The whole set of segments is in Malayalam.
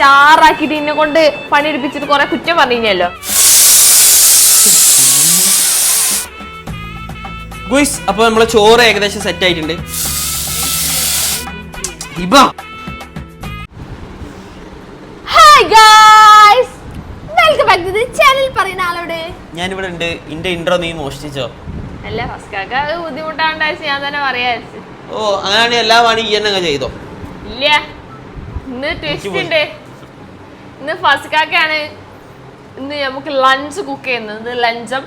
ചാറാക്കിട്ട് ഇന്നെ കൊണ്ട് പണിയെടുപ്പിച്ചിട്ട് കുറെ കുറ്റം പറഞ്ഞല്ലോ ഗുയ്സ് അപ്പൊ നമ്മളെ ചോറ് ഏകദേശം സെറ്റ് ആയിട്ടുണ്ട്. Hiba hi guys welcome back to the channel പറയുന്ന ആളോട് ഞാനിവിടെ ഉണ്ട്. എന്റെ ഇൻട്രോ നീ മോഷ്ടിച്ചോ? അല്ല കാക്ക അത് ബുദ്ധിമുട്ടാണ്ടാച്ച് ഞാൻ തന്നെ പറയാ ഓ അങ്ങനെയാണെങ്കിൽ എല്ലാ പണി ഈ തന്നെ ചെയ്തോ? ഇല്ല. ഇന്ന് ട്വിസ്റ്റ് ഉണ്ട്. ഇന്ന് ഫസ്കാക്കയാണ് ഇന്ന് നമുക്ക് ലഞ്ച് കുക്ക് ചെയ്യുന്നത്. ലഞ്ചം.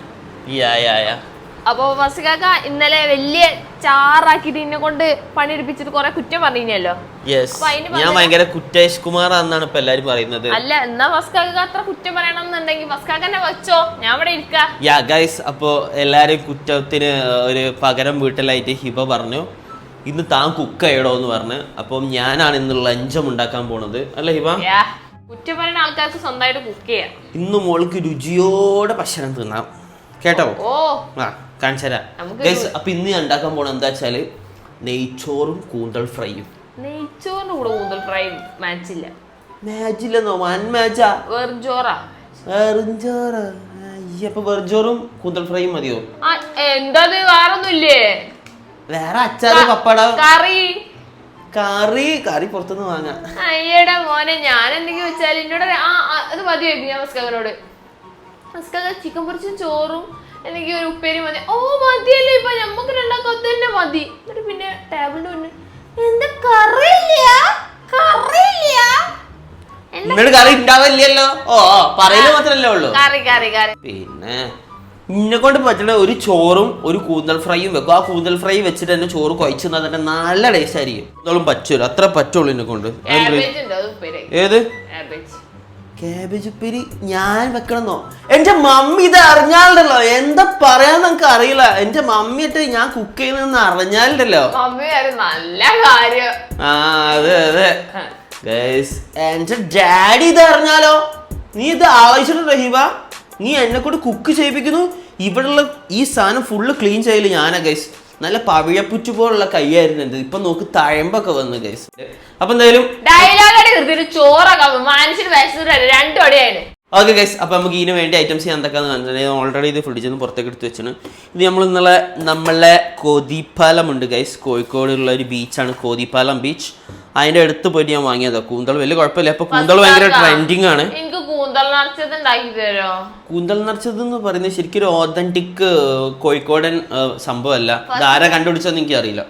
അപ്പൊ ഫസ്കാക്ക ഇന്നലെ വലിയ ചാറാക്കിട്ട് എന്നെ കൊണ്ട് പണിയെടുപ്പിച്ചിട്ട് കൊറേ കുറ്റം പറഞ്ഞല്ലോ ഞാൻ ഭയങ്കര കുറ്റേഷ് കുമാർ എന്നാണ് ഇപ്പൊ എല്ലാരും പറയുന്നത്. അല്ല എന്നാ ഫസ്കാക്ക അത്ര കുറ്റം പറയണം എന്നുണ്ടെങ്കിൽ ഫസ്കാക്കന്നെ വെച്ചോ? ഞാൻ ഇവിടെ ഇരിക്കാ. യാ ഗൈസ് അപ്പോ എല്ലാരും കുറ്റത്തിന് ഒരു പകരം വീട്ടിലായിട്ട് ഹിബ പറഞ്ഞു. ഇന്ന് താൻ കുക്ക് ചെയ്യടോ എന്ന് പറഞ്ഞു. അപ്പം ഞാനാണ് ഇന്ന് ലഞ്ചം ഉണ്ടാക്കാൻ പോണത്. അല്ല ഹിബ? കുറ്റം പറയുന്ന ആൾക്കാർക്ക് സ്വന്തമായിട്ട് കുക്ക് ചെയ്യാം. ഇന്ന് മോൾക്ക് രുചിയോടെ ഭക്ഷണം തിന്നാം. കേട്ടോ? ഓ. ആ കാണിച്ചുതരാം നമുക്ക് ഗൈസ് അപ്പൊ ഇന്ന് ഞാൻ ഉണ്ടാക്കാൻ പോണ എന്താ വെച്ചാൽ നെയ്ച്ചോറും കൂന്തൽ ഫ്രൈയും. നെയ്ച്ചോറിന്റെ കൂടെ കൂന്തൽ ഫ്രൈ മാച്ചില്ല മാച്ചില്ലെന്നോ വൻ മാച്ചാ വെറും ചോറാ. വെറുംചോറ് അപ്പൊ വെറുംചോറും കൂന്തൽ ഫ്രൈയും മതിയോ? ആ, എന്താ ഇത് വേറൊന്നുമില്ലേ? വേറെ അച്ചാറ് പപ്പട. കറി. കറി കറി പുറത്തുനിന്ന് വാങ്ങാം. അയ്യടാ മോനെ ഞാൻ എന്തെങ്കിലും വെച്ചാൽ എന്നോട് അറിയാം, ആ ആ, അത് മതിയായിരുന്നു ഞാൻ മസ്കാകനോട് മസ്കാക ചിക്കൻ പൊറിച്ചും ചോറും എന്തെങ്കിലും ഒരു ഉപ്പേരി മതി. ഓ മതിയല്ലേ ഇപ്പൊ ഞമ്മക്ക് രണ്ടാക്കും അത് തന്നെ മതി. എന്നിട്ട് പിന്നെ ടേബിളിന്റെ മുന്നിൽ എന്താ കറിയില്ല? കറിയില്ല? എന്താ എന്നിട്ട് കറി ഉണ്ടാവില്ലല്ലോ ഓ ഓ, പറയൽ മാത്രല്ലേ ഉള്ളൂ. കറി കറി കറി. പിന്നെ ഇന്നെ കൊണ്ട് പറ്റുന്ന ഒരു ചോറും ഒരു കൂന്തൽ ഫ്രൈയും വെക്കും. ആ കൂന്തൽ ഫ്രൈ വെച്ചിട്ട് തന്നെ ചോറ് കുഴച്ച് തന്നാൽ തന്നെ നല്ല ടേസ്റ്റ് ആയിരിക്കും. എന്തായാലും പറ്റൂല. അത്ര പറ്റുള്ളൂ എന്നെ കൊണ്ട്. ഏത്? കാബേജ് ഉപ്പേരി ഞാൻ വെക്കണമെന്നോ എന്റെ മമ്മി ഇത് അറിഞ്ഞാലുണ്ടല്ലോ. എന്താ പറയാൻ നമുക്ക് അറിയില്ല. എന്റെ മമ്മി ഇട്ട് ഞാൻ കുക്ക് ചെയ്യുന്നതെന്ന് അറിഞ്ഞാലുണ്ടല്ലോ. നല്ല കാര്യം. ആ അതെ അതെ. എന്റെ ഡാഡി ഇത് അറിഞ്ഞാലോ? നീ ഇത് ആവശ്യം ഹിബ? നീ എന്നെ കൊണ്ട് കുക്ക് ചെയ്യിപ്പിക്കുന്നു? ഇവിടെയുള്ള ഈ സാധനം ഫുള്ള് ക്ലീൻ ചെയ്യൽ ഞാനാ ഗൈസ് നല്ല പവിഴപ്പുറ്റു പോലുള്ള കൈയായിരുന്നു എന്ത് ഇപ്പൊ നോക്ക് തഴമ്പൊക്കെ വന്നു ഗൈസ് അപ്പൊ എന്തായാലും ഡയലോഗ് ചോറൊക്കെ വിശന്നിട്ട് രണ്ടു അടിയാണ് ഓക്കെ ഗൈസ് അപ്പോൾ നമുക്ക് ഇതിന് വേണ്ടി ഐറ്റംസ് ഞാൻ എന്തൊക്കെയാണ് കാണിച്ചിട്ടുണ്ടെങ്കിൽ ഓൾറെഡി ഇത് ഫ്രിഡ്ജിൽ നിന്ന് പുറത്തേക്ക് എടുത്ത് വെച്ചാണ് ഇത് നമ്മൾ ഇന്നലെ നമ്മളെ കോതിപ്പാലം ഉണ്ട് ഗൈസ് കോഴിക്കോടുള്ള ഒരു ബീച്ചാണ് കോതിപ്പാലം ബീച്ച് അതിന്റെ അടുത്ത് പോയിട്ട് ഞാൻ വാങ്ങിയതാണ് കൂന്തൾ വലിയ കുഴപ്പമില്ല. അപ്പോൾ കൂന്തൾ ഭയങ്കര ട്രെൻഡിങ് ആണ്. കൂന്തൽ നിറച്ചത് എന്ന് പറയുന്നത് ശരിക്കും ഒരു ഓതന്റിക് കോഴിക്കോടൻ സംഭവമല്ല. ധാര കണ്ടുപിടിച്ചതെന്ന് എനിക്ക് അറിയില്ല.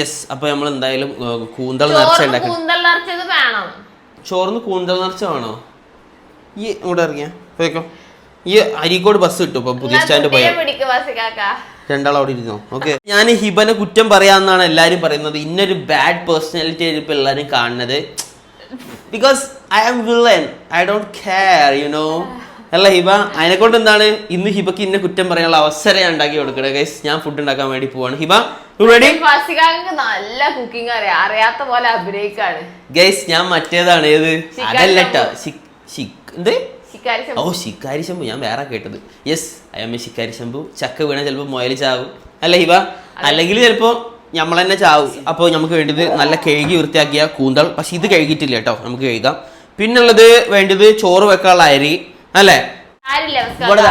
യെസ് അപ്പൊ നമ്മൾ എന്തായാലും കൂന്തൽ നിറച്ച ഉണ്ടാക്കി ചോറിന് കൂന്തൽ നിറച്ച വേണോ ഈ ഇവിടെ ഇറങ്ങിയ. പോയിക്കോ. ഈ അരീക്കോട് ബസ് കിട്ടും ഇപ്പൊ പുതിയ സ്റ്റാൻഡ് പോയാൽ രണ്ടാൾ അവിടെ ഇരുന്നോ? ഓക്കെ ഞാൻ ഹിബനെ കുറ്റം പറയാന്നാണ് എല്ലാരും പറയുന്നത്. ഇന്നൊരു ബാഡ് പേഴ്സണാലിറ്റി ആയിട്ട് ഇപ്പൊ എല്ലാരും കാണുന്നത്. Because I am villain I don't care you know അല്ല ഹിബ അതിനെ കൊണ്ട് എന്താണ്? ഇന്ന് ഹിബക്ക് ഇന്ന കുറ്റം പറയാനുള്ള അവസരം ഉണ്ടാക്കി കൊടുക്കണേ ഗൈസ് ഞാൻ ഫുഡ് ഉണ്ടാക്കാൻ വേണ്ടി പോവാണ്. ഹിബ റെഡി നല്ല കുക്കിംഗ് അറിയാം. അറിയാത്ത പോലെ അഭിനയിക്കാണ്. ഗൈസ് ഞാൻ മറ്റേതാണ്. ഏത്? അതല്ല എന്ത്? ഓ ശിക്കാരി ശംഭു. ഞാൻ വേറെ കേട്ടത്. യെസ് അയമ്മ ശിക്കാരി ശംഭു. ചക്ക വീണ ചിലപ്പോൾ മുയൽ ചാവും. അല്ല ഹിബ അല്ലെങ്കിൽ ചിലപ്പോൾ നമ്മൾ തന്നെ ചാവും. അപ്പോൾ നമുക്ക് വേണ്ടത് നല്ല കഴുകി വൃത്തിയാക്കിയ കൂന്തൾ. പക്ഷെ ഇത് കഴുകിയിട്ടില്ല കേട്ടോ നമുക്ക് കഴുകാം. പിന്നുള്ളത് വേണ്ടത് ചോറ് വെക്കാനുള്ള അരി. അല്ലേ? ഇവിടെ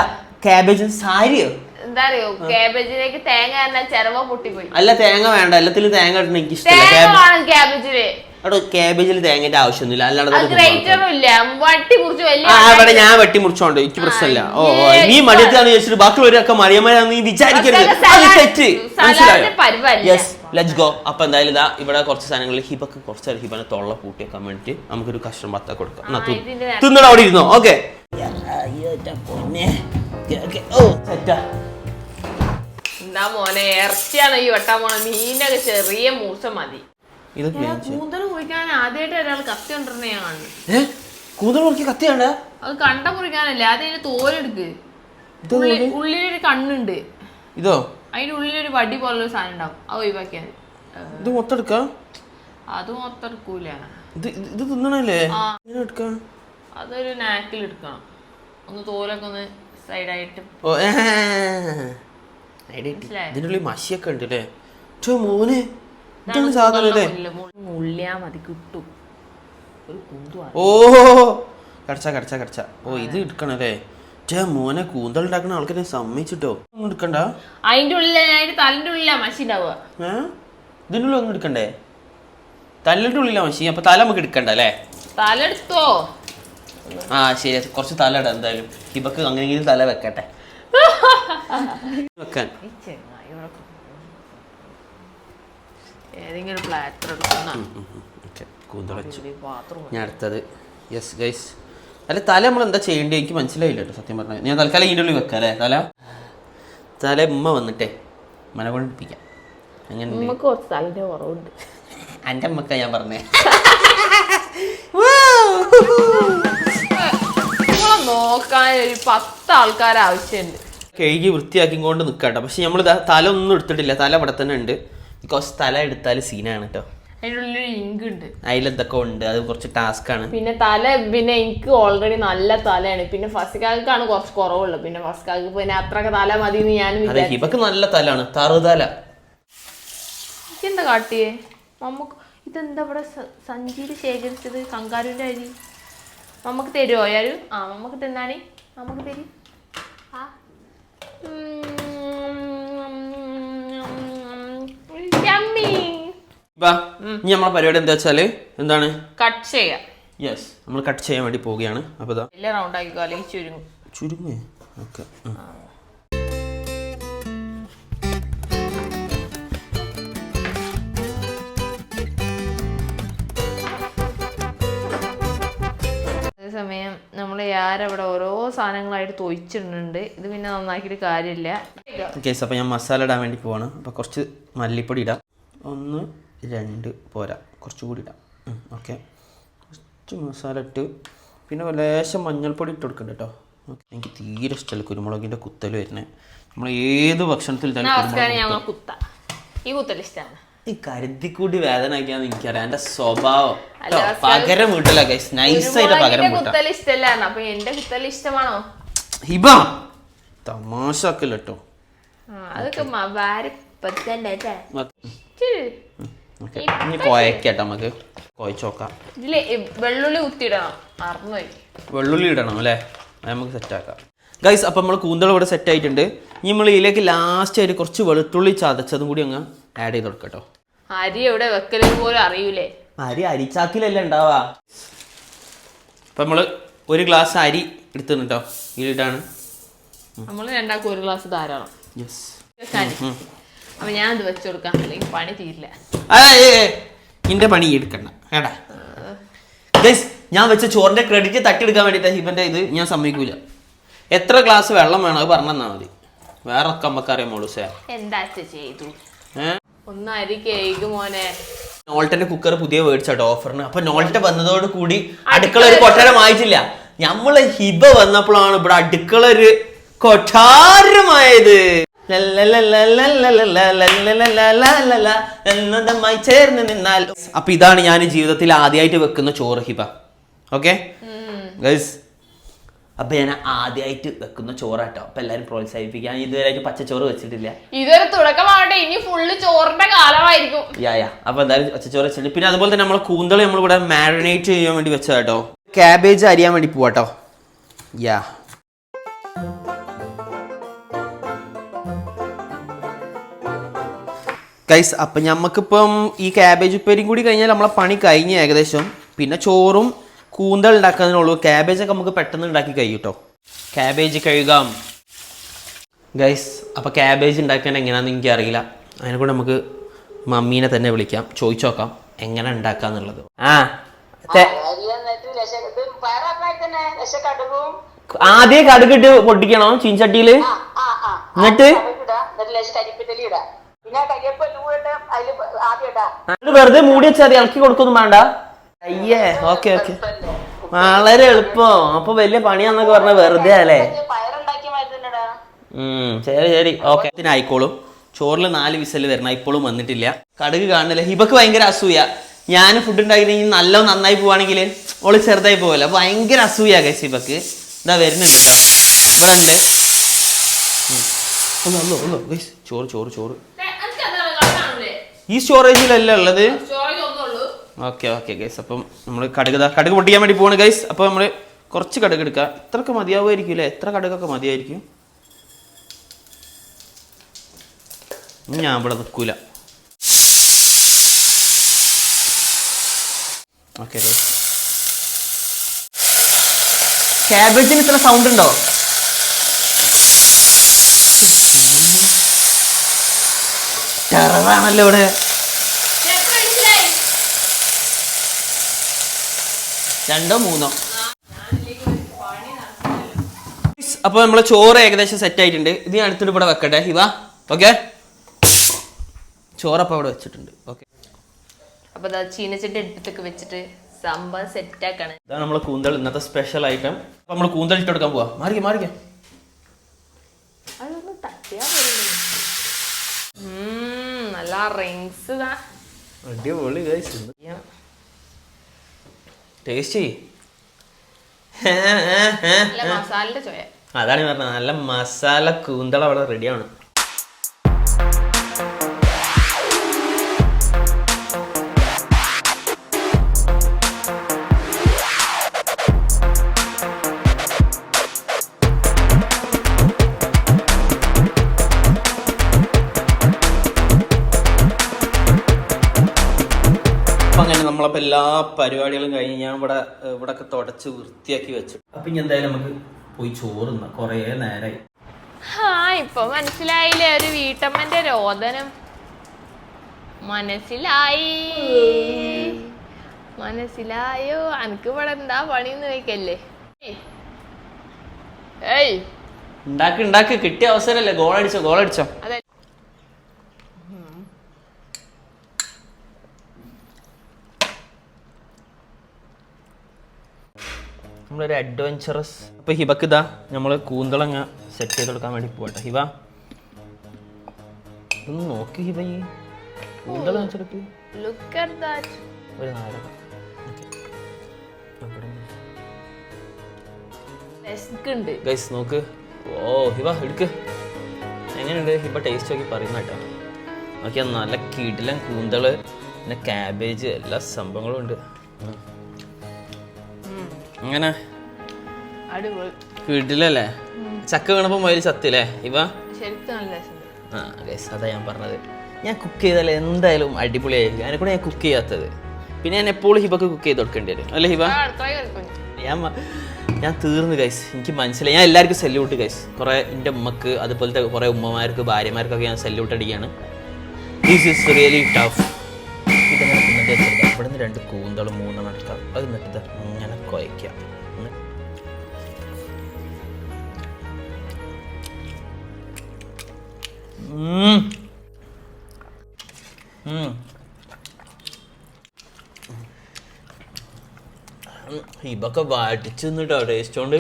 സാരിയോ? എന്താ അറിയോ കാബേജിലേക്ക് തേങ്ങ തന്നെ പൊട്ടിപ്പോയി. അല്ല തേങ്ങ വേണ്ട. എല്ലാത്തിലും തേങ്ങ ഇടണം എനിക്ക് അവിടെ തേങ്ങയുടെ ആവശ്യമൊന്നുമില്ല. ഇവിടെ ഞാൻ വെട്ടി മുറിച്ചോണ്ട് എനിക്ക് പ്രശ്നമില്ല. ഓ നീ മടിയത്താണ് ചോദിച്ചിട്ട് ബാക്കിയുള്ളവരൊക്കെ മറിയമ്മയാന്ന് നീ വിചാരിക്കരുത്. അത് തെറ്റ്. മനസ്സിലായോ. യെസ് ലെറ്റ്സ് ഗോ അപ്പൊ എന്തായാലും ഇതാ ഇവിടെ കുറച്ച് സാധനങ്ങൾ ഹിബക്ക് കുറച്ച് ഹിബനെ തൊള്ള പൂട്ടി വെക്കാൻ വേണ്ടിട്ട് നമുക്കൊരു കഷ്ണം പത്ത കൊടുക്കാം. തിന്നടാ അവിടെ ഇരുന്നോ. ഓക്കെ ഓ സെറ്റാ എന്താ മോനെ ഇറച്ചിയാണ് ഈ വെട്ടാൻ പോണ. മീനൊക്കെ ചെറിയ മൂർച്ച മതി. ഇത് കൂന്തൽ മുറിക്കാൻ ആദ്യമായിട്ട് ഒരാൾ കത്തി കൊണ്ടിരുന്ന ഞാൻ കാണുന്നു. ഏ? കൂന്തൽ നോക്കി കത്തിയാണ്ട അത് കണ്ട മുറിക്കാനല്ല. തോലെടുക്ക്. ഉള്ളിലൊരു കണ്ണുണ്ട്. ഇതോ? അതിന്റെ ഉള്ളിലൊരു വടി പോലുള്ള സാധനം ഉണ്ടാവും. അത് ഒഴിവാക്കിയാൽ ഇത് മൊത്തെടുക്ക അത് മൊത്തെടുക്കൂല ഇത് ഇത് തിന്നണല്ലേ? അതൊരു നാക്കിൽ എടുക്കണം. ഒന്ന് തോലൊക്കെ ഒന്ന് സൈഡായിട്ട്. കിട്ടി. ഉള്ളിൽ മഷിയൊക്കെ ഉണ്ട് അല്ലേ? മോനെ ഇതാണ് സാധനം അല്ലേ? മതി കിട്ടും. ഒരു കുന്തു ഓ കടച്ച കടച്ച കടച്ച. ഓ ഇത് എടുക്കണല്ലേ ചേ മോനെ കൂന്തൽ ഉണ്ടാക്കുന്ന ആൾക്കാരെ സമ്മതിച്ചിട്ടോ? ഒന്നും എടുക്കണ്ട. അതിന്റെ ഉള്ളിൽ അതിന്റെ തലന്റെ ഉള്ളിലാ മഷി ഉണ്ടാവുക. ഏ? ഉള്ളിൽ ഒന്നും എടുക്കണ്ടേ? തല്ലിന്റെ ഉള്ളിലാ മഷി അപ്പൊ തല നമുക്ക് എടുക്കണ്ട അല്ലേ? തല എടുത്തോ? ആ ശരി. കുറച്ച് തല ഇടാം എന്തായാലും. ഇവക്ക് അങ്ങനെയെങ്കിലും തല വെക്കട്ടെ. വെക്കാൻ. ഏതെങ്കിലും പ്ലാറ്റർ എടുക്കുന്ന ബാത്റൂം ഞാൻ അടുത്തത് യെസ് ഗൈസ് അല്ല തല നമ്മൾ എന്താ ചെയ്യേണ്ടത് എനിക്ക് മനസ്സിലായില്ല കേട്ടോ സത്യം പറഞ്ഞാൽ ഞാൻ തൽക്കാലം ഇതിന്റെ ഉള്ളിൽ വെക്കാം അല്ലേ? തല? തല ഉമ്മ വന്നിട്ടേ മന കൊണ്ടിപ്പിക്കാം അങ്ങനെ കുറച്ച് കുറവുണ്ട്. എന്റെ അമ്മക്ക ഞാൻ പറഞ്ഞേ. നോക്കാനൊരു നോക്കാൻ ഒരു പത്ത് ആൾക്കാർ ആവശ്യമുണ്ട് കഴുകി വൃത്തിയാക്കി കൊണ്ട് നിൽക്കാട്ടോ പക്ഷെ നമ്മൾ തല ഒന്നും എടുത്തിട്ടില്ല. തല അവിടെ തന്നെ ഉണ്ട്. ബിക്കോസ് തല എടുത്താൽ സീനാണ് കേട്ടോ അതിന്റെ ലിങ്ക് ഉണ്ട്. അതിലെന്തൊക്കെ ഉണ്ട്? അത് കുറച്ച് ടാസ്ക് ആണ്. പിന്നെ തല പിന്നെ എനിക്ക് ഓൾറെഡി നല്ല തലയാണ്. പിന്നെ ഫസ്റ്റ് കാക്കാണ് കുറച്ച് കുറവുള്ളത് പിന്നെ ഫസ്റ്റ് കാക്ക് പിന്നെ അത്രയൊക്കെ തല മതി എന്ന് ഞാൻ അതെ ഹിബക്ക് നല്ല തലാണ്. തറുതല. എന്താ കാട്ടിയേ? നമുക്ക് ഇതെന്താ ഇവിടെ സഞ്ജീവ് സഞ്ചിയിൽ ശേഖരിച്ചത്? കങ്കാരുവിന്റെ അരി. നമുക്ക് തരുമോ ആരും ആ നമുക്ക് തിന്നാണി നമുക്ക് തരും. ആ. ബാ ഇനി നമ്മളെ പരിപാടി എന്താ വെച്ചാൽ? എന്താണ്? കട്ട് ചെയ്യാം. യെസ് നമ്മൾ കട്ട് ചെയ്യാൻ വേണ്ടി പോവുകയാണ്. അപ്പോൾ ഇതാ വലിയ റൗണ്ട് ആക്കിക്കോ അല്ലെങ്കിൽ ചുരുങ്ങും. ചുരുങ്ങേ ഓക്കെ അതേസമയം നമ്മൾ യാരവിടെ ഓരോ സാധനങ്ങളായിട്ട് തൊയിച്ചിടുന്നുണ്ട് ഇത് പിന്നെ നന്നാക്കിയിട്ട് കാര്യമില്ല. കേസ് അപ്പോൾ ഞാൻ മസാല ഇടാൻ വേണ്ടി പോവാണ്. അപ്പോൾ കുറച്ച് മല്ലിപ്പൊടി ഇടാം. ഒന്ന് രണ്ട് പോരാ. കുറച്ചുകൂടി ഇടാം. ഓക്കെ. കുറച്ച് മസാല ഇട്ട് പിന്നെ ലേശം മഞ്ഞൾപ്പൊടി ഇട്ട് കൊടുക്കണ്ട കേട്ടോ. എനിക്ക് തീരെ ഇഷ്ടമല്ല കുരുമുളകിന്റെ കുത്തൽ വരുന്നത് നമ്മൾ ഏത് ഭക്ഷണത്തിൽ ഈ കുത്തൽ ഇഷ്ടമാണ് ഈ കരുതിക്കൂടി വേദന ആക്കിയാന്ന് എനിക്കറിയാം. എന്റെ സ്വഭാവം. പകരം വീട്ടില ഗൈസ് നൈസായിട്ട് പകരം ഇഷ്ടമാണോ? ഹിബ! തമാശ ആക്കല്ല കേട്ടോ. അതൊക്കെ ഇനി കുഴക്കട്ടെ നമുക്ക് കുഴച്ചോക്കാം ഇതിൽ ഈ വെള്ളുള്ളി കുത്തിയിടണം. മറന്നുപോയി. വെള്ളുള്ളി ഇടണം അല്ലേ? നമുക്ക് സെറ്റാക്കാം ഗൈസ് അപ്പം നമ്മൾ കൂന്തൾ ഇവിടെ സെറ്റ് ആയിട്ടുണ്ട്. ഇനി നമ്മൾ ഇതിലേക്ക് ലാസ്റ്റ് ആയിട്ട് കുറച്ച് വെളുത്തുള്ളി ചതച്ചതും കൂടി അങ്ങ് ആഡ് ചെയ്ത് കൊടുക്കട്ടോ. അരി എവിടെ വെക്കലും പോലും അറിയൂലേ. അരി അരിച്ചാക്കിലല്ലേ ഉണ്ടാവാ അപ്പം നമ്മൾ ഒരു ഗ്ലാസ് അരി എടുത്തു കേട്ടോ ഇതിലിട്ടാണ് നമ്മൾ രണ്ടാൾക്കും ഒരു ഗ്ലാസ് ധാരാളം. യെസ്. അപ്പൊ ഞാൻ അത് വെച്ചു കൊടുക്കാം. അല്ലെങ്കിൽ പണി തീരില്ല. നിന്റെ പണി എടുക്കണ്ട. കേട്ടാ ഗൈസ് ഞാൻ വെച്ച ചോറിന്റെ ക്രെഡിറ്റ് തട്ടിയെടുക്കാൻ വേണ്ടിയിട്ട് ഹിബന്റെ ഇത്. ഞാൻ സമ്മതിക്കൂല. എത്ര ഗ്ലാസ് വെള്ളം വേണം? അത് പറഞ്ഞാൽ മതി. വേറെ ഒക്കെ നമുക്കറിയാം സാർ. എന്താ ചെയ്തു? മോനെ. നോൾട്ടന്റെ കുക്കർ പുതിയ മേടിച്ചാട്ടോ ഓഫറിന് അപ്പൊ നോൾട്ട വന്നതോട് കൂടി അടുക്കള ഒരു കൊട്ടാരം വായിച്ചില്ല നമ്മൾ ഹിബ വന്നപ്പോഴാണ് ഇവിടെ അടുക്കള ഒരു കൊട്ടാരമായത്. എന്നതമായി ചേർന്ന് നിന്നാൽ. അപ്പൊ ഇതാണ് ഞാൻ ജീവിതത്തിൽ ആദ്യമായിട്ട് വെക്കുന്ന ചോറ് ഹിബ. ഓക്കെ? ഗൈസ് അപ്പൊ ഞാൻ ആദ്യമായിട്ട് വെക്കുന്ന ചോറാട്ടോ. അപ്പൊ എല്ലാരും പ്രോത്സാഹിപ്പിക്കാൻ ഇതുവരെയായിട്ട് പച്ചച്ചോറ് വെച്ചിട്ടില്ല. ഇതൊരു തുടക്കമാവട്ടെ ഇനി ഫുള്ള് ചോറിന്റെ കാലമായിരിക്കും. യാ യാ അപ്പൊ എന്തായാലും പച്ചച്ചോറ് വെച്ചിട്ടുണ്ട്. പിന്നെ അതുപോലെ തന്നെ നമ്മൾ കൂന്തൽ നമ്മളിവിടെ മാരിനേറ്റ് ചെയ്യാൻ വേണ്ടി വെച്ചതാട്ടോ. ക്യാബേജ് അരിയാൻ വേണ്ടി പോവാട്ടോ. യാ ഗൈസ് അപ്പം ഞമ്മക്കിപ്പം ഈ ക്യാബേജ് ഉപ്പേരിയും കൂടി കഴിഞ്ഞാൽ നമ്മളെ പണി കഴിഞ്ഞ് ഏകദേശം. പിന്നെ ചോറും കൂന്തൽ ഉണ്ടാക്കുന്നതിനുള്ളൂ ക്യാബേജൊക്കെ നമുക്ക് പെട്ടെന്ന് ഉണ്ടാക്കി കഴിയൂട്ടോ. കേട്ടോ ക്യാബേജ് കഴുകാം. ഗൈസ് അപ്പോൾ ക്യാബേജ് ഉണ്ടാക്കാൻ എങ്ങനെയാണെന്ന് എനിക്ക് അറിയില്ല. അതിനെ കൂടെ നമുക്ക് മമ്മീനെ തന്നെ വിളിക്കാം. ചോദിച്ചു നോക്കാം എങ്ങനെ ഉണ്ടാക്കാന്നുള്ളത്. ആ ആദ്യം കടുകിട്ട് പൊട്ടിക്കണോ? ചീൻചട്ടിയിൽ ആ എന്നിട്ട്? പിന്നെ ആദ്യം ഇടാ അത് വെറുതെ മൂടി വെച്ചാൽ മതി ഇളക്കി കൊടുക്കൊന്നും വേണ്ട. അയ്യേ ഓക്കെ ഓക്കെ. വളരെ എളുപ്പം. അപ്പൊ വലിയ പണിയാന്നൊക്കെ പറഞ്ഞ വെറുതെ അല്ലേ? ഉം, ശരി ശരി. ഓക്കെ. ഇതിനായിക്കോളും. ചോറിൽ നാല് വിസൽ വരണം. ഇപ്പോഴും വന്നിട്ടില്ല. കടുക് കാണുന്നില്ല. ഹിബക്ക് ഭയങ്കര അസൂയ. ഞാൻ ഫുഡ് ഉണ്ടാക്കിയിട്ടുണ്ടെങ്കിൽ നല്ല നന്നായി പോവാണെങ്കിൽ ഓൾ ചെറുതായി പോവല്ലോ. അപ്പൊ ഭയങ്കര അസൂയ ഗൈസ് ഹിബക്ക് ഇതാ വരുന്നുണ്ട് കേട്ടോ. ഇവിടെ ഉണ്ട് ഉം. ഒന്നോ ഒന്നോ ഒന്നോ ഗൈസ് ചോറ് ചോറ് ചോറ്. ഈ സ്റ്റോറേജിലല്ല ഉള്ളത്? ഓക്കെ ഓക്കെ ഗൈസ് അപ്പം നമ്മൾ കടുക് കടുക് പൊട്ടിക്കാൻ വേണ്ടി പോവാണ് ഗൈസ് അപ്പോൾ നമ്മൾ കുറച്ച് കടുക് എടുക്കുക ഇത്രയൊക്കെ മതിയാവുമായിരിക്കും അല്ലേ? എത്ര കടുകൊക്കെ മതിയായിരിക്കും. ഞാൻ ഇവിടെ നിൽക്കൂല. ഓക്കെ ക്യാബേജിന് ഇത്ര സൗണ്ട് ഉണ്ടോ? ടെററാണല്ലോ ഇവിടെ. രണ്ടോ മൂന്നോ? അപ്പോൾ നമ്മളെ ചോറ് ഏകദേശം സെറ്റ് ആയിട്ടുണ്ട്. ഇത് ഞാൻ അടുത്തിട്ട് ഇവിടെ വെക്കട്ടെ. ഇവ ഓക്കെ ചോറപ്പം ഇവിടെ വെച്ചിട്ടുണ്ട്. ഓക്കെ അപ്പൊ ദാ ചീനച്ചട്ടി എടുത്തൊക്കെ വെച്ചിട്ട് സംഭവം സെറ്റ് ആക്കണേ. ഇതാണ് നമ്മളെ കൂന്തൽ ഇന്നത്തെ സ്പെഷ്യൽ ഐറ്റം അപ്പോൾ നമ്മൾ കൂന്തൽ ഇട്ടെടുക്കാൻ കൊടുക്കാൻ പോവാ. മാറിക്കാം മാറിക്കാം. അതൊന്നും തട്ടിയാ നല്ല റിങ്സ് അടിപൊളി ടേസ്റ്റ് മസാലയുടെ ചോയ. അതാണ് പറഞ്ഞത്. നല്ല മസാല കൂന്തള അവിടെ റെഡിയാണ് അപ്പൊ അങ്ങനെ നമ്മളപ്പോ എല്ലാ പരിപാടികളും കഴിഞ്ഞ് ഞാൻ ഇവിടെ ഇവിടെ ഒക്കെ തുടച്ച് വൃത്തിയാക്കി വെച്ചു. അപ്പൊ ഇനി എന്തായാലും നമുക്ക് പോയി ചോറുന്ന കുറേ നേരമായി ആ ഇപ്പൊ മനസ്സിലായില്ലേ? ഒരു വീട്ടമ്മന്റെ രോദനം. മനസ്സിലായി. മനസ്സിലായോ? അനക്ക് ഇവിടെ എന്താ പണിന്ന് ചോദിക്കല്ലേ? ഏയ്. ഉണ്ടാക്കി ഉണ്ടാക്കി. കിട്ടിയ അവസരമല്ലേ? ഗോൾ അടിച്ചോ ഗോൾ അടിച്ചോ അതെ. നമ്മളൊരു അഡ്വഞ്ചറസ് അപ്പൊ ഹിബക്ക് ഇതാ നമ്മൾ കൂന്തളങ്ങ സെറ്റ് ചെയ്ത് കൊടുക്കാൻ വേണ്ടി പോകട്ടെ ഹിബ. ഒന്ന് നോക്കി ഹിബ ഈ കൂന്തള വെച്ചെടുക്ക്. ഒരു നാരക ഗൈസ് നോക്ക്. ഓ ഹിബ എടുക്ക്. എങ്ങനെയുണ്ട്? ഹിബ ടേസ്റ്റ് നോക്കി പറയുന്ന കേട്ടോ. നോക്കിയാ നല്ല കിടിലൻ കൂന്തൾ പിന്നെ ക്യാബേജ് എല്ലാ സംഭവങ്ങളും ഉണ്ട്. അങ്ങനെ അടിപൊളി. കിടിലല്ലേ ചക്ക വീണപ്പോ മയിൽ ചത്തില്ലേ? ഇവ? ആ ഗൈസ് അതാ ഞാൻ പറഞ്ഞത്. ഞാൻ കുക്ക് ചെയ്താൽ എന്തായാലും അടിപൊളിയായിരിക്കും. അതിനെ കൂടെ ഞാൻ കുക്ക് ചെയ്യാത്തത്. പിന്നെ ഞാൻ എപ്പോഴും ഹിബക്ക് കുക്ക് ചെയ്ത് കൊടുക്കേണ്ടി വരും. അല്ലേ ഹിബ? ഞാൻ ഞാൻ തീർന്നു ഗൈസ് എനിക്ക് മനസ്സിലായി. ഞാൻ എല്ലാവർക്കും സല്യൂട്ട് ഗൈസ് കുറേ എന്റെ ഉമ്മക്ക് അതുപോലത്തെ കുറേ ഉമ്മമാർക്ക് ഭാര്യമാർക്കൊക്കെ ഞാൻ സല്യൂട്ട് അടിക്കുകയാണ്. ദിസ് ഇസ് റിയലി ടഫ് ഇതെങ്ങനെ തിന്നിട്ട് വെച്ചെടുക്കാം ഇവിടെ നിന്ന് രണ്ട് കൂന്തളും മൂന്നെണ്ണം എടുക്കാം. അത് എന്നിട്ട് ഇത് ഇങ്ങനെ കുഴയ്ക്കാം ഒന്ന് ഉം. ഉം. ഉം. ഇതൊക്കെ വാട്ടിച്ചു നിന്നിട്ടോ ടേസ്റ്റ് കൊണ്ട്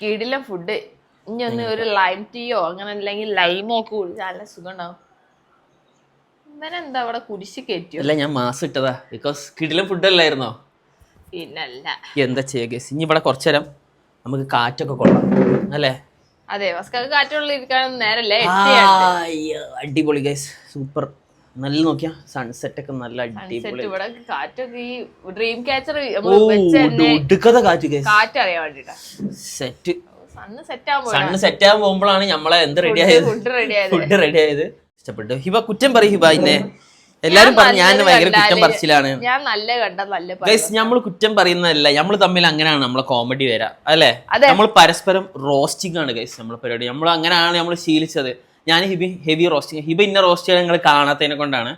കിടില ഫുഡ് ഇനി ഒന്ന് ഒരു ലൈം ടീയോ അങ്ങനെ അല്ലെങ്കിൽ ലൈമോ ഒക്കെ കുടിച്ചാൽ നല്ല സുഖം ഉണ്ടാവും ഇവനെന്താ അവിടെ കുടിശ്ശി കയറ്റിയോ അല്ല ഞാൻ മാസം ഇട്ടതാ ബിക്കോസ് കിടിലം ഫുഡ് അല്ലായിരുന്നോ പിന്നല്ല. എന്താ ചെയ്യുക ഗൈസ് ഇനി ഇവിടെ കുറച്ചു നേരം നമുക്ക് കാറ്റൊക്കെ കൊള്ളാം. അല്ലേ? അതെ വസ്കാക്ക് ഇരിക്കാനൊന്നും നേരല്ലേ? അടിപൊളി ഗൈസ് സൂപ്പർ നല്ല നോക്കിയാ സൺസെറ്റ് ഒക്കെ നല്ല അടിപൊളി. ഇവിടെ കാറ്റൊക്കെ ഈ ഡ്രീം ക്യാച്ചർ കാറ്റ് കാറ്റ് അറിയാൻ വേണ്ടിട്ടാ. സെറ്റ് സണ്ണ് സെറ്റ് ആകാൻ പോകുമ്പോഴാണ് നമ്മളെ എന്ത് റെഡി ആയത്? ഫുഡ് റെഡി ആയത്. ഇഷ്ടപ്പെട്ടു. ഹിബ കുറ്റം പറയും ഹിബ ഇന്നെ. എല്ലാരും പറഞ്ഞു ഞാൻ ഭയങ്കര കുറ്റം പറിച്ചിലാണ്. ഞാൻ നല്ല കണ്ട നല്ല ഗൈസ് നമ്മൾ കുറ്റം പറയുന്നതല്ല നമ്മൾ തമ്മിൽ അങ്ങനെയാണ് നമ്മളെ കോമഡി വരാ അല്ലെ? നമ്മൾ പരസ്പരം റോസ്റ്റിംഗ് ആണ് ഗൈസ് നമ്മളെ പരിപാടി. നമ്മൾ അങ്ങനെയാണ് നമ്മൾ ശീലിച്ചത്. ഞാൻ ഹിബി ഹെവി റോസ്റ്റിംഗ് ഹിബ ഇന്ന റോസ്റ്റ് ചെയ്യാൻ നിങ്ങൾ കാണാത്തതിനെ കൊണ്ടാണ്.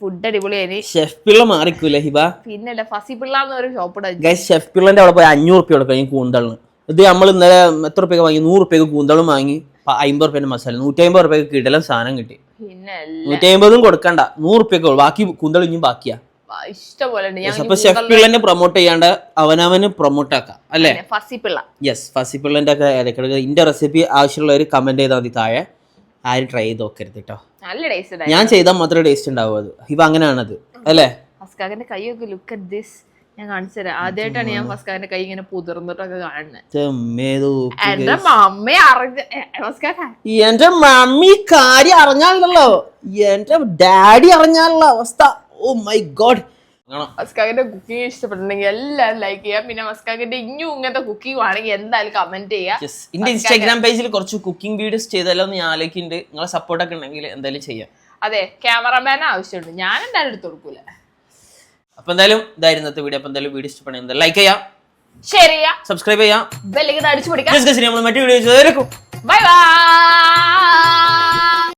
ഫുഡ് അടിപൊളിയായി ഷെഫ് പിള്ള മാറിക്കൂലേ ഹിബ? പിന്നെ ഫസി പിള്ള എന്നൊരു ഷോപ്പ് ഉണ്ട് ഗൈസ് ഷെഫ് പിള്ളന്റെ അവിടെ പോയി അഞ്ഞൂറ് റുപ്യ കൊടുക്കാം ഈ കൂന്തളിന്. ഇത് നമ്മൾ ഇന്നലെ എത്ര റുപ്യക്ക് വാങ്ങി? നൂറ് റുപ്യക്ക് കൂന്തളും വാങ്ങി. അമ്പത് റുപ്യന്റെ മസാല നൂറ്റി അമ്പത് റുപ്യക്ക് കിടലം സാധനം കിട്ടി. പിന്നല്ല നൂറ്റി അമ്പതും കൊടുക്കണ്ട. നൂറ് റുപ്യക്ക് ബാക്കി കുന്തളിഞ്ഞും ബാക്കിയാ. ഇഷ്ടപോലെ ഞാൻ അപ്പൊ ഷെഫ് പിള്ളനെ പ്രൊമോട്ട് ചെയ്യാണ്ട് അവനവന് പ്രൊമോട്ട് ആക്കാം. അല്ലേ? ഫസി പിള്ള യെസ് ഫസിപ്പിള്ളന്റെ ഒക്കെ ഇടയ്ക്കിടയ്ക്ക് ഇന്റെ റെസിപ്പി ആവശ്യമുള്ളവർ കമന്റ് ചെയ്താൽ മതി താഴെ. ആരും ട്രൈ ചെയ്ത് നോക്കരുത് കേട്ടോ നല്ല ടേസ്റ്റ് ഞാൻ ചെയ്താൽ മാത്രമേ ടേസ്റ്റ് ഉണ്ടാവൂ അത് ഇവ അങ്ങനെയാണത്. അല്ലേ? കൈയൊക്കെ ലുക്ക് അറ്റ് ദിസ് ഞാൻ കാണിച്ചു തരാം ആദ്യമായിട്ടാണ് ഞാൻ ഫസ്കാന്റെ കൈ ഇങ്ങനെ പുതിർന്നിട്ടൊക്കെ കാണുന്നത് എന്റെ മമ്മി മമ്മ അറിഞ്ഞ എന്റെ മമ്മി കാര്യം അറിഞ്ഞാലല്ലോ. എന്റെ ഡാഡി അറിഞ്ഞാലുള്ള അവസ്ഥ. ഓ മൈ ഗോഡ് മസ്കാക്കിന്റെ കുക്കിംഗ് ഇഷ്ടപ്പെട്ടിട്ടുണ്ടെങ്കിൽ എല്ലാവരും ലൈക്ക് ചെയ്യാം പിന്നെ മസ്കാക്കിന്റെ ഇനിയും ഇങ്ങനത്തെ കുക്കിംഗ് ആണെങ്കിൽ എന്തായാലും കമന്റ് ചെയ്യാം എന്റെ ഇൻസ്റ്റാഗ്രാം പേജിൽ കുറച്ച് കുക്കിംഗ് വീഡിയോസ് ചെയ്തല്ലോ എന്ന് ഞാൻ ആലോചിക്കുന്നുണ്ട്. നിങ്ങളെ സപ്പോർട്ടൊക്കെ ഉണ്ടെങ്കിൽ എന്തായാലും ചെയ്യാം. അതെ ക്യാമറമാൻ ആവശ്യമുണ്ട്. ഞാൻ എന്തായാലും എടുത്തു കൊടുക്കൂല. അപ്പൊ എന്തായാലും ഇതായിരുന്നു വീഡിയോ അപ്പൊ എന്തായാലും വീഡിയോ ഇഷ്ടപ്പെടുന്നത് ലൈക്ക് ചെയ്യാം ഷെയർ ചെയ്യാം സബ്സ്ക്രൈബ് ചെയ്യാം. ബെല്ലിക്ക് അടിച്ചു പിടിക്കാം നമ്മൾ മറ്റു വീഡിയോ ബൈ ബൈ